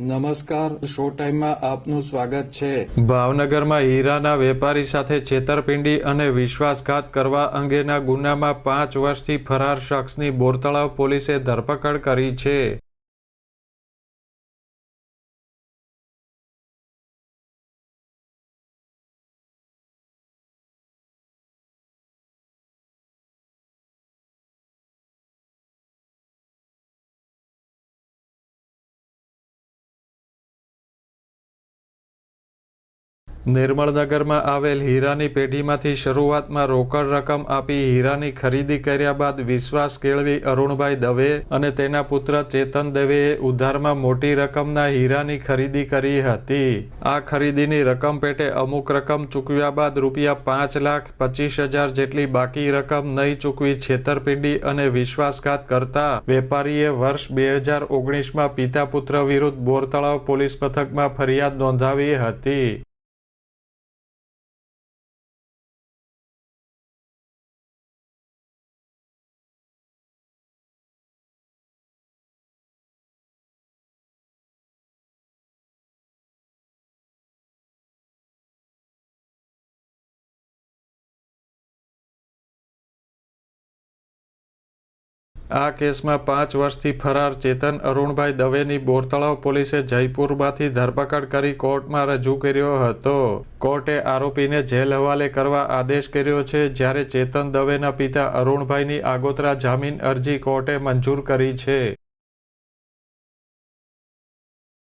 નમસ્કાર, શો ટાઈમમાં આપનું સ્વાગત છે. ભાવનગરમાં હીરાના વેપારી સાથે છેતરપિંડી અને વિશ્વાસઘાત કરવા અંગેના ગુનામાં પાંચ વર્ષથી ફરાર શખ્સની બોરતળાવ પોલીસે ધરપકડ કરી છે. નિર્મળનગરમાં આવેલ હીરાની પેઢીમાંથી શરૂઆતમાં રોકડ રકમ આપી હીરાની ખરીદી કર્યા બાદ વિશ્વાસ કેળવી અરુણભાઈ દવે અને તેના પુત્ર ચેતન દવેએ ઉધારમાં મોટી રકમના હીરાની ખરીદી કરી હતી. આ ખરીદીની રકમ પેટે અમુક રકમ ચૂકવ્યા બાદ રૂપિયા પાંચ લાખ પચીસ હજાર જેટલી બાકી રકમ નહીં ચૂકવી છેતરપિંડી અને વિશ્વાસઘાત કરતા વેપારીએ વર્ષ બે હજાર ઓગણીસમાં પિતા પુત્ર વિરુદ્ધ બોરતળાવ પોલીસ મથકમાં ફરિયાદ નોંધાવી હતી. આ કેસમાં પાંચ વર્ષથી ફરાર ચેતન અરુણભાઈ દવેની બોરતળાવ પોલીસે જયપુરમાંથી ધરપકડ કરી કોર્ટમાં રજૂ કર્યો હતો. કોર્ટે આરોપીને જેલ હવાલે કરવા આદેશ કર્યો છે, જ્યારે ચેતન દવેના પિતા અરુણભાઈની આગોતરા જામીન અરજી કોર્ટે મંજૂર કરી છે.